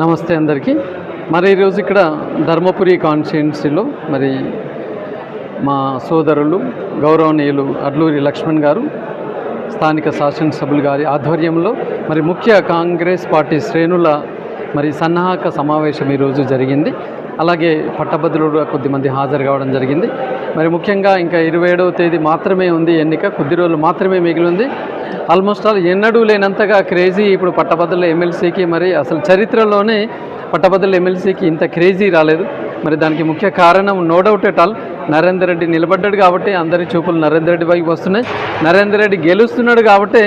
నమస్తే అందరికీ. మరి ఈరోజు ఇక్కడ ధర్మపురి కాన్స్టిట్యున్సీలో మరి మా సోదరులు గౌరవనీయులు అడ్లూరి లక్ష్మణ్ గారు స్థానిక శాసనసభ్యులు గారి ఆధ్వర్యంలో మరి ముఖ్య కాంగ్రెస్ పార్టీ శ్రేణుల మరి సన్నాహక సమావేశం ఈరోజు జరిగింది. అలాగే పట్టభద్రులు కొద్దిమంది హాజరు కావడం జరిగింది. మరి ముఖ్యంగా ఇంకా ఇరవై ఏడవ తేదీ మాత్రమే ఉంది ఎన్నిక. కొద్ది రోజులు మాత్రమే మిగిలి ఉంది. ఆల్మోస్ట్ ఆల్ ఎన్నడూ లేనంతగా క్రేజీ ఇప్పుడు పట్టభద్రుల ఎమ్మెల్సీకి మరి అసలు చరిత్రలోనే పట్టభద్రుల ఎమ్మెల్సీకి ఇంత క్రేజీ రాలేదు. మరి దానికి ముఖ్య కారణం no doubt at all Narender Reddy నిలబడ్డాడు కాబట్టి అందరి చూపులు నరేందర్ రెడ్డి వైపు వస్తున్నాయి. నరేందర్ రెడ్డి గెలుస్తున్నాడు కాబట్టి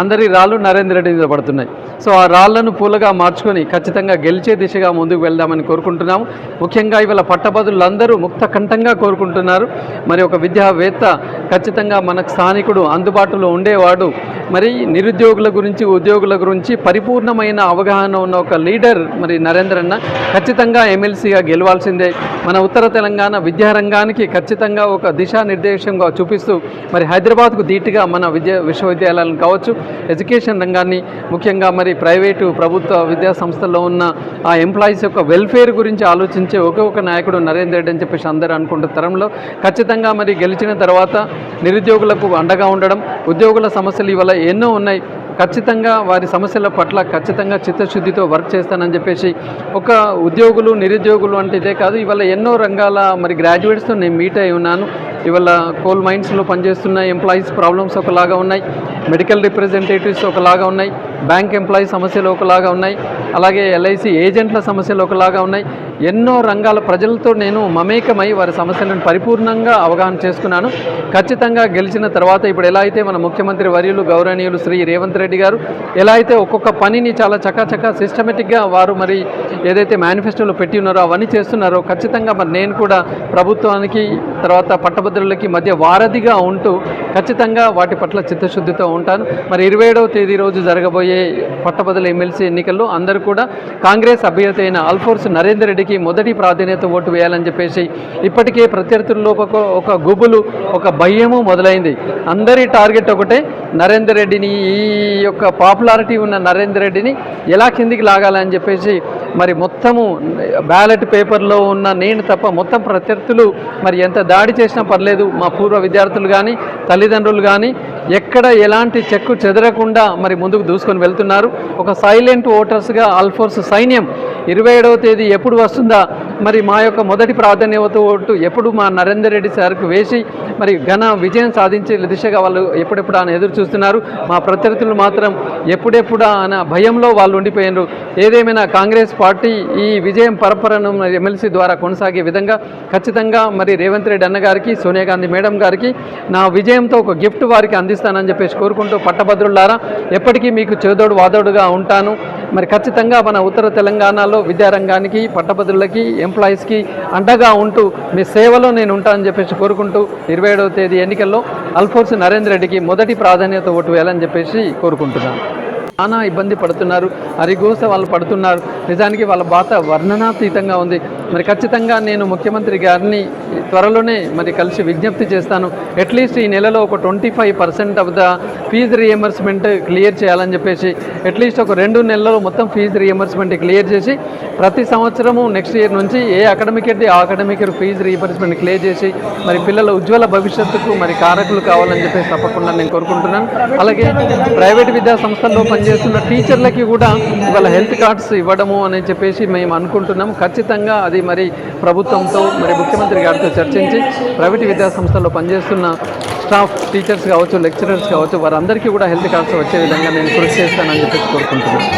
అందరి రాళ్ళు నరేందర్ రెడ్డి మీద పడుతున్నాయి. సో ఆ రాళ్ళను పూలగా మార్చుకొని ఖచ్చితంగా గెలిచే దిశగా ముందుకు వెళ్దామని కోరుకుంటున్నాము. ముఖ్యంగా ఇవాళ పట్టభద్రులందరూ ముక్త కంఠంగా కోరుకుంటున్నారు. మరి ఒక విద్యావేత్త ఖచ్చితంగా మన స్థానికుడు అందుబాటులో ఉండేవాడు. మరి నిరుద్యోగుల గురించి ఉద్యోగుల గురించి పరిపూర్ణమైన అవగాహన ఉన్న ఒక లీడర్ మరి నరేంద్రన్న ఖచ్చితంగా ఎమ్మెల్సీగా గెలవాల్సిందే. మన ఉత్తర తెలంగాణ విద్యారంగానికి ఖచ్చితంగా ఒక దిశానిర్దేశంగా చూపిస్తూ మరి హైదరాబాద్కు ధీటుగా మన విద్యా విశ్వవిద్యాలయాలను కావచ్చు ఎడ్యుకేషన్ రంగాన్ని ముఖ్యంగా మరి ప్రైవేటు ప్రభుత్వ విద్యా సంస్థల్లో ఉన్న ఆ ఎంప్లాయీస్ యొక్క వెల్ఫేర్ గురించి ఆలోచించే ఒకే ఒక నాయకుడు నరేంద్ర రెడ్డి అని చెప్పేసి అందరూ అనుకుంటున్న తరంలో ఖచ్చితంగా మరి గెలిచిన తర్వాత నిరుద్యోగులకు అండగా ఉండడం ఉద్యోగుల సమస్యలు ఇవాళ ఎన్నో ఉన్నాయి. ఖచ్చితంగా వారి సమస్యల పట్ల ఖచ్చితంగా చిత్తశుద్ధితో వర్క్ చేస్తానని చెప్పేసి ఒక ఉద్యోగులు నిరుద్యోగులు అంటే ఇదే కాదు ఇవాళ ఎన్నో రంగాల మరి గ్రాడ్యుయేట్స్తో నేను మీట్ అయి ఉన్నాను. ఇవాళ కోల్ మైన్స్లో పనిచేస్తున్న ఎంప్లాయీస్ ప్రాబ్లమ్స్ ఒకలాగా ఉన్నాయి. మెడికల్ రిప్రజెంటేటివ్స్ ఒకలాగా ఉన్నాయి. బ్యాంక్ ఎంప్లాయీ సమస్యలు ఒకలాగా ఉన్నాయి. అలాగే ఎల్ఐసి ఏజెంట్ల సమస్యలు ఒకలాగా ఉన్నాయి. ఎన్నో రంగాల ప్రజలతో నేను మమేకమై వారి సమస్యలను పరిపూర్ణంగా అవగాహన చేసుకున్నాను. ఖచ్చితంగా గెలిచిన తర్వాత ఇప్పుడు ఎలా అయితే మన ముఖ్యమంత్రి వర్యులు గౌరవనీయులు శ్రీ రేవంత్ రెడ్డి గారు ఎలా అయితే ఒక్కొక్క పనిని చాలా చకాచకా సిస్టమేటిక్గా వారు మరి ఏదైతే మేనిఫెస్టోలో పెట్టి ఉన్నారో అవన్నీ చేస్తున్నారో ఖచ్చితంగా మరి నేను కూడా ప్రభుత్వానికి తర్వాత పట్టభద్రులకి మధ్య వారధిగా ఉంటూ ఖచ్చితంగా వాటి పట్ల చిత్తశుద్ధితో ఉంటాను. మరి ఇరవై ఏడవ తేదీ రోజు జరగబోయే పట్టభద్రుల ఎమ్మెల్సీ ఎన్నికల్లో అందరూ కూడా కాంగ్రెస్ అభ్యర్థి అయిన అల్ఫోర్స్ నరేందర్ రెడ్డికి మొదటి ప్రాధాన్యత ఓటు వేయాలని చెప్పేసి ఇప్పటికే ప్రత్యర్థుల్లో ఒక ఒక గుబులు ఒక భయము మొదలైంది. అందరి టార్గెట్ ఒకటే నరేందర్ రెడ్డిని ఈ యొక్క పాపులారిటీ ఉన్న నరేందర్ రెడ్డిని ఎలా కిందికి లాగాలని చెప్పేసి మరి మొత్తము బ్యాలెట్ పేపర్లో ఉన్న నేను తప్ప మొత్తం ప్రత్యర్థులు మరి ఎంత దాడి చేసినా పర్లేదు మా పూర్వ విద్యార్థులు కానీ తల్లిదండ్రులు కానీ ఎక్కడ ఎలాంటి చెక్కు చెదరకుండా మరి ముందుకు దూసుకొని వెళ్తున్నారు. ఒక సైలెంట్ ఓటర్స్గా ఆల్ఫోర్స్ సైన్యం ఇరవై ఏడవ తేదీ ఎప్పుడు వస్తుందా? మరి మా యొక్క మొదటి ప్రాధాన్యత ఓటు ఎప్పుడు మా నరేందర్ రెడ్డి సార్కు వేసి మరి ఘన విజయం సాధించే దిశగా వాళ్ళు ఎప్పుడెప్పుడు ఆయన ఎదురు చూస్తున్నారు. మా ప్రత్యర్థులు మాత్రం ఎప్పుడెప్పుడు ఆయన భయంలో వాళ్ళు ఉండిపోయినారు. ఏదేమైనా కాంగ్రెస్ పార్టీ ఈ విజయం పరపరను ఎమ్మెల్సీ ద్వారా కొనసాగే విధంగా ఖచ్చితంగా మరి రేవంత్ రెడ్డి అన్నగారికి సోనియా గాంధీ మేడం గారికి నా విజయంతో ఒక గిఫ్ట్ వారికి అందిస్తానని చెప్పేసి కోరుకుంటూ పట్టభద్రులారా ఎప్పటికీ మీకు చేదోడు వాదోడుగా ఉంటాను. మరి ఖచ్చితంగా మన ఉత్తర తెలంగాణలో విద్యారంగానికి పట్టభద్రులకి ఎంప్లాయీస్కి అండగా ఉంటూ మీ సేవలో నేను ఉంటానని చెప్పేసి కోరుకుంటూ ఇరవై ఏడవ తేదీ ఎన్నికల్లో అల్ఫోర్స్ నరేంద్ర రెడ్డికి మొదటి ప్రాధాన్యత ఓటు వేయాలని చెప్పేసి కోరుకుంటున్నాను. చాలా ఇబ్బంది పడుతున్నారు. అరిగోస వాళ్ళు పడుతున్నారు. నిజానికి వాళ్ళ బాధ వర్ణనాతీతంగా ఉంది. మరి ఖచ్చితంగా నేను ముఖ్యమంత్రి గారిని త్వరలోనే మరి కలిసి విజ్ఞప్తి చేస్తాను. అట్లీస్ట్ ఈ నెలలో ఒక twenty five percent of the fees reimbursement clear చేయాలని చెప్పేసి అట్లీస్ట్ ఒక రెండు నెలల్లో మొత్తం ఫీజు రియంబర్స్మెంట్ క్లియర్ చేసి ప్రతి సంవత్సరము నెక్స్ట్ ఇయర్ నుంచి ఏ అకాడమిక్ అయితే ఆ academic year fees reimbursement clear చేసి మరి పిల్లల ఉజ్వల భవిష్యత్తుకు మరి కారకులు కావాలని చెప్పేసి తప్పకుండా నేను కోరుకుంటున్నాను. అలాగే ప్రైవేట్ విద్యా సంస్థల్లో చేస్తున్న టీచర్లకి కూడా ఇవాళ హెల్త్ కార్డ్స్ ఇవ్వడము అని చెప్పేసి మేము అనుకుంటున్నాము. ఖచ్చితంగా అది మరి ప్రభుత్వంతో మరి ముఖ్యమంత్రి గారితో చర్చించి ప్రైవేట్ విద్యా సంస్థల్లో పనిచేస్తున్న స్టాఫ్ టీచర్స్ కావచ్చు లెక్చరర్స్ కావచ్చు వారందరికీ కూడా హెల్త్ కార్డ్స్ వచ్చే విధంగా నేను కృషి చేస్తానని చెప్పేసి కోరుకుంటున్నాను.